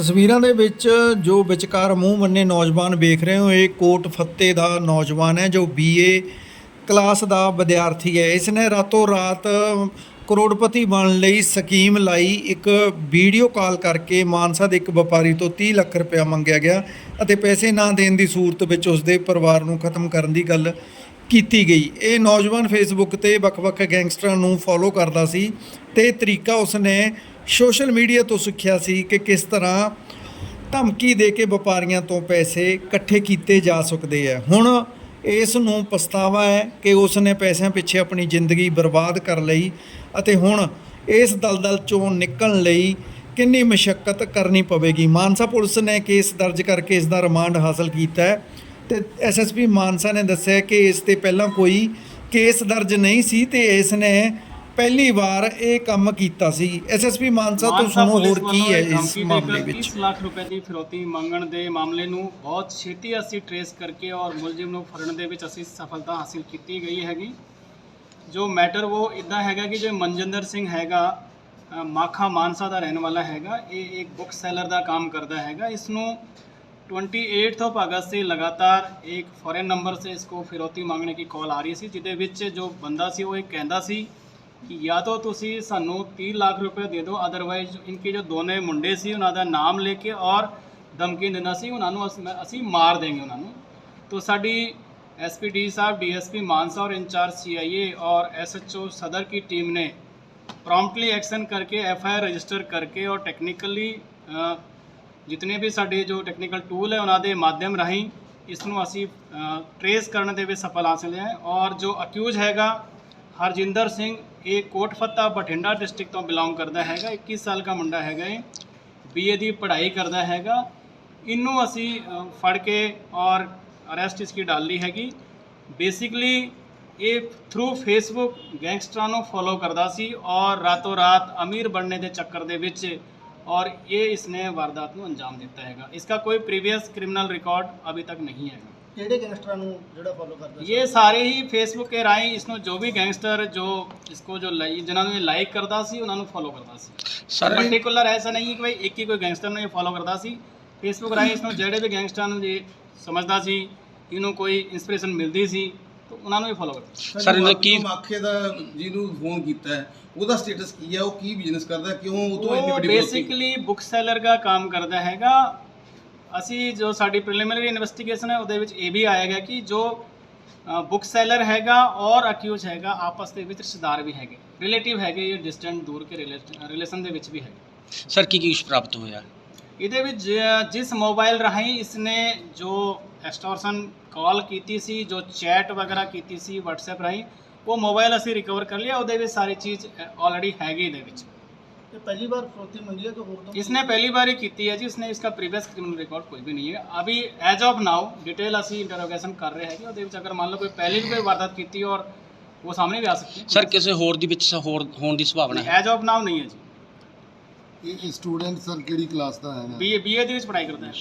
ਤਸਵੀਰਾਂ ਦੇ ਵਿੱਚ ਜੋ ਵਿਚਕਾਰ ਮੂੰਹ ਮੰਨੇ ਨੌਜਵਾਨ ਵੇਖ ਰਹੇ ਹੋ, ਇਹ ਕੋਟ ਫੱਤੇ ਦਾ ਨੌਜਵਾਨ ਹੈ, ਜੋ ਬੀਏ ਕਲਾਸ ਦਾ ਵਿਦਿਆਰਥੀ ਹੈ। ਇਸ ਨੇ ਰਾਤੋਂ ਰਾਤ ਕਰੋੜਪਤੀ ਬਣਨ ਲਈ ਸਕੀਮ ਲਾਈ। ਇੱਕ ਵੀਡੀਓ ਕਾਲ ਕਰਕੇ ਮਾਨਸਾ ਦੇ ਇੱਕ ਵਪਾਰੀ ਤੋਂ 30 ਲੱਖ ਰੁਪਇਆ ਮੰਗਿਆ ਗਿਆ ਅਤੇ ਪੈਸੇ ਨਾ ਦੇਣ ਦੀ ਸੂਰਤ ਵਿੱਚ ਉਸ ਦੇ ਪਰਿਵਾਰ ਨੂੰ ਖਤਮ ਕਰਨ ਦੀ ਗੱਲ ਕੀਤੀ ਗਈ। ਇਹ ਨੌਜਵਾਨ ਫੇਸਬੁੱਕ ਤੇ ਵੱਖ-ਵੱਖ ਗੈਂਗਸਟਰਾਂ ਨੂੰ ਫੋਲੋ ਕਰਦਾ ਸੀ ਤੇ ਤਰੀਕਾ ਉਸਨੇ ਸੋਸ਼ਲ ਮੀਡੀਆ ਤੋਂ ਸਿੱਖਿਆ ਸੀ ਕਿ ਕਿਸ ਤਰ੍ਹਾਂ ਧਮਕੀ ਦੇ ਕੇ ਵਪਾਰੀਆਂ ਤੋਂ ਪੈਸੇ ਇਕੱਠੇ ਕੀਤੇ ਜਾ ਸਕਦੇ ਆ। ਹੁਣ ਇਸ ਨੂੰ ਪਛਤਾਵਾ ਹੈ ਕਿ ਉਸ ਨੇ ਪੈਸਿਆਂ ਪਿੱਛੇ ਆਪਣੀ ਜ਼ਿੰਦਗੀ ਬਰਬਾਦ ਕਰ ਲਈ ਅਤੇ ਹੁਣ ਇਸ ਦਲਦਲ ਚੋਂ ਨਿਕਲਣ ਲਈ ਕਿੰਨੀ ਮੁਸ਼ਕਲ ਕਰਨੀ ਪਵੇਗੀ। ਮਾਨਸਾ ਪੁਲਿਸ ਨੇ ਕੇਸ ਦਰਜ ਕਰਕੇ ਇਸ ਦਾ ਰਿਮਾਂਡ ਹਾਸਲ ਕੀਤਾ ਹੈ ਤੇ ਐਸਐਸਪੀ ਮਾਨਸਾ ਨੇ ਦੱਸਿਆ ਕਿ ਇਸ ਤੇ ਪਹਿਲਾਂ ਕੋਈ ਕੇਸ ਦਰਜ ਨਹੀਂ ਸੀ ਤੇ ਇਸ ਨੇ ਪਹਿਲੀ ਵਾਰ ਇਹ ਕੰਮ ਕੀਤਾ ਸੀ। ਐਸਐਸਪੀ ਮਾਨਸਾ ਤੋਂ ਸੁਣੋ ਹੋਰ ਕੀ ਹੈ ਇਸ ਮਾਮਲੇ ਵਿੱਚ? 30 ਲੱਖ ਰੁਪਏ ਦੀ ਫਿਰੌਤੀ ਮੰਗਣ ਦੇ ਮਾਮਲੇ ਨੂੰ ਬਹੁਤ ਛੇਤੀ ਅਸੀਂ ਟਰੇਸ ਕਰਕੇ ਔਰ ਮੁਲਜ਼ਮ ਨੂੰ ਫੜਨ ਦੇ ਵਿੱਚ ਅਸੀਂ ਸਫਲਤਾ ਹਾਸਿਲ ਕੀਤੀ ਗਈ ਹੈਗੀ। ਜੋ ਮੈਟਰ ਉਹ ਇਦਾਂ ਹੈਗਾ ਕਿ ਜੋ ਮਨਜਿੰਦਰ ਸਿੰਘ ਹੈਗਾ ਮਾਖਾ ਮਾਨਸਾ ਦਾ ਰਹਿਣ ਵਾਲਾ ਹੈਗਾ ਇਹ ਇੱਕ ਬੁੱਕ ਸੈਲਰ ਦਾ ਕੰਮ ਕਰਦਾ ਹੈਗਾ। ਇਸ ਨੂੰ 28th ਆਫ ਅਗਸਤ ਸੇ ਲਗਾਤਾਰ ਇੱਕ ਫੋਰਨ ਨੰਬਰ ਸੇ ਇਸਕੋ ਫਿਰੌਤੀ ਮੰਗਣੇ ਕੀ ਕਾਲ ਆ ਰਹੀ ਸੀ ਜਿਹਦੇ ਵਿੱਚ ਜੋ ਬੰਦਾ ਸੀ ਉਹ ਇਹ ਕਹਿੰਦਾ ਸੀ ਕਿ ਜਾਂ ਤਾਂ ਤੁਸੀਂ ਸਾਨੂੰ 30 ਲੱਖ ਰੁਪਏ ਦੇ ਦਿਓ ਅਦਰਵਾਈਜ਼ ਇਨਕੇ ਜੋ ਦੋਨੇ ਮੁੰਡੇ ਸੀ ਉਹਨਾਂ ਦਾ ਨਾਮ ਲੈ ਕੇ ਔਰ ਧਮਕੀ ਦਿੰਦਾ ਸੀ ਉਹਨਾਂ ਨੂੰ ਅਸ- ਅਸੀਂ ਮਾਰ ਦੇਂਗੇ ਉਹਨਾਂ ਨੂੰ तो ਸਾਡੀ एसपीडी साहब डीएसपी मानसा और इंचार्ज सीआईए और एसएचओ सदर की टीम ने प्रॉम्प्टली एक्शन करके एफआईआर रजिस्टर करके और टेक्निकली ਜਿਤਨੇ ਵੀ ਸਾਡੇ ਜੋ ਟੈਕਨੀਕਲ ਟੂਲ ਹੈ ਉਹਨਾਂ ਦੇ ਮਾਧਿਅਮ ਰਾਹੀਂ ਇਸ ਨੂੰ ਅਸੀਂ ਟਰੇਸ ਕਰਨ ਦੇ ਵਿੱਚ ਸਫਲ ਹਾਸਲ ਹੈ ਔਰ ਜੋ ਅਕਿਊਜ਼ ਹੈਗਾ ਹਰਜਿੰਦਰ ਸਿੰਘ, ਇਹ ਕੋਟਫੱਤਾ ਬਠਿੰਡਾ ਡਿਸਟ੍ਰਿਕਟ ਤੋਂ ਬਿਲੋਂਗ ਕਰਦਾ ਹੈਗਾ 21 ਸਾਲ ਦਾ ਮੁੰਡਾ ਹੈਗਾ ਇਹ ਬੀਏ ਦੀ ਪੜ੍ਹਾਈ ਕਰਦਾ ਹੈਗਾ। ਇਹਨੂੰ ਅਸੀਂ ਫੜ ਕੇ ਔਰ ਅਰੈਸਟ ਇਸकी ਡਾਲ ਲਈ ਹੈਗੀ। ਬੇਸਿਕਲੀ ਇਹ ਥਰੂ ਫੇਸਬੁੱਕ ਗੈਂਗਸਟਰਾਂ ਨੂੰ ਫੋਲੋ ਕਰਦਾ ਸੀ ਔਰ ਰਾਤੋਂ ਰਾਤ ਅਮੀਰ ਬਣਨੇ ਦੇ ਚੱਕਰ ਦੇ ਵਿੱਚ ਔਰ ਇਹ ਇਸਨੇ ਵਾਰਦਾਤ ਨੂੰ ਅੰਜਾਮ ਦਿੱਤਾ ਹੈਗਾ। ਇਸका ਕੋਈ ਪ੍ਰੀਵੀਅਸ ਕ੍ਰਿਮੀਨਲ ਰਿਕਾਰਡ ਅਭੀ ਤੱਕ ਨਹੀਂ ਹੈਗਾ। ਕਿਹੜੇ ਗੈਂਗਸਟਰਾਂ ਨੂੰ ਜਿਹੜਾ ਫੋਲੋ ਕਰਦਾ ਸੀ ਇਹ ਸਾਰੇ ਹੀ ਫੇਸਬੁੱਕ ਕੇ ਰਾਹੀਂ ਇਸ ਨੂੰ ਜੋ ਵੀ ਗੈਂਗਸਟਰ ਜੋ ਇਸਕੋ ਜੋ ਲਾਈ ਜਿਨ੍ਹਾਂ ਨੂੰ ਇਹ ਲਾਈਕ ਕਰਦਾ ਸੀ ਉਹਨਾਂ ਨੂੰ ਫੋਲੋ ਕਰਦਾ ਸੀ। ਸਰ ਪਰਟੀਕੁਲਰ ਐਸਾ ਨਹੀਂ ਕਿ ਭਾਈ ਇੱਕ ਹੀ ਕੋਈ ਗੈਂਗਸਟਰ ਨੂੰ ਇਹ ਫੋਲੋ ਕਰਦਾ ਸੀ। ਫੇਸਬੁੱਕ ਰਾਹੀਂ ਇਸ ਨੂੰ ਜਿਹੜੇ ਵੀ ਗੈਂਗਸਟਰਾਂ ਨੂੰ ਜੇ ਸਮਝਦਾ ਸੀ ਇਹਨੂੰ ਕੋਈ ਇਨਸਪੀਰੇਸ਼ਨ ਮਿਲਦੀ ਸੀ ਤਾਂ ਉਹਨਾਂ ਨੂੰ ਹੀ ਫੋਲੋ ਕਰਦਾ ਸਰ ਇਹਦਾ ਕੀ ਮਾਖੇ ਦਾ ਜਿਹਨੂੰ ਫੋਨ ਕੀਤਾ ਹੈ ਉਹਦਾ ਸਟੇਟਸ ਕੀ ਹੈ ਉਹ ਕੀ ਬਿਜ਼ਨਸ ਕਰਦਾ ਹੈ? ਕਿਉਂ ਉਹ ਤੋਂ ਇੰਨੀ ਉਹ ਵੱਡੀ ਬੇਸਿਕਲੀ ਬੁੱਕ ਸੈਲਰ ਦਾ ਕੰਮ ਕਰਦਾ ਹੈਗਾ ਅਸੀਂ ਜੋ ਸਾਡੀ ਪ੍ਰੀਲਿਮਿਨਰੀ ਇਨਵੈਸਟੀਗੇਸ਼ਨ ਹੈ ਉਹਦੇ ਵਿੱਚ ਇਹ ਵੀ ਆਇਆ ਗਿਆ ਕਿ ਜੋ ਬੁੱਕ ਸੈਲਰ ਹੈਗਾ ਔਰ ਅਕਿਊਜ਼ ਹੈਗਾ ਆਪਸ ਦੇ ਵਿੱਚ ਰਿਸ਼ਤੇਦਾਰ ਵੀ ਹੈਗੇ ਰਿਲੇਟਿਵ ਹੈਗੇ ਇਹ ਡਿਸਟੈਂਟ ਦੂਰ ਕੇ ਰਿਲੇਸ਼ਨ ਦੇ ਵਿੱਚ ਵੀ ਹੈਗੇ। ਸਰ ਕੀ ਕੀ ਪ੍ਰਾਪਤ ਹੋਇਆ ਇਹਦੇ ਵਿੱਚ ਜਿਸ ਮੋਬਾਈਲ ਰਾਹੀਂ ਇਸਨੇ ਜੋ ਐਕਸਟੋਰਸ਼ਨ ਕਾਲ ਕੀਤੀ ਸੀ ਜੋ ਚੈਟ ਵਗੈਰਾ ਕੀਤੀ ਸੀ WhatsApp ਰਾਹੀਂ ਉਹ ਮੋਬਾਈਲ ਅਸੀਂ ਰਿਕਵਰ ਕਰ ਲਿਆ ਉਹਦੇ ਵਿੱਚ ਸਾਰੀ ਚੀਜ਼ ਆਲਰੇਡੀ ਹੈਗੀ ਇਹਦੇ ਵਿੱਚ। ये पहली बार फरोती मंगी है तो वो तो इसने पहली ਵਾਰ ਹੀ ਕੀਤੀ ਹੈ ਜੀ? ਉਸਨੇ ਇਸਕਾ ਪ੍ਰੀਵੀਅਸ ਕ੍ਰਿਮੀਨਲ ਰਿਕਾਰਡ ਕੋਈ ਵੀ ਨਹੀਂ ਹੈ ਅਭੀ ਐਜ ਆਫ ਨਾਓ ਡਿਟੇਲ ਅਸੀਂ ਇੰਟਰੋਗੇਸ਼ਨ ਕਰ ਰਹੇ ਹੈ ਕਿ ਉਹਦੇ ਵਿੱਚ ਅਗਰ ਮੰਨ ਲਓ ਕੋਈ ਪਹਿਲੀ ਵੀ ਕੋਈ ਵਾਰਦਾਤ ਕੀਤੀ ਔਰ ਉਹ ਸਾਹਮਣੇ ਵੀ ਆ ਸਕਦੀ ਸਰ ਕਿਸੇ ਹੋਰ ਦੀ ਵਿੱਚ ਹੋਰ ਹੋਣ ਦੀ ਸੰਭਾਵਨਾ ਹੈ? ਐਜ ਆਫ ਨਾਓ ਨਹੀਂ ਹੈ ਜੀ। ਇਹ ਸਟੂਡੈਂਟ ਸਰ ਕਿਹੜੀ ਕਲਾਸ ਦਾ ਹੈਗਾ ਬੀਏ ਬੀਏ ਦੇ ਵਿੱਚ ਪੜ੍ਹਾਈ ਕਰਦਾ ਹੈ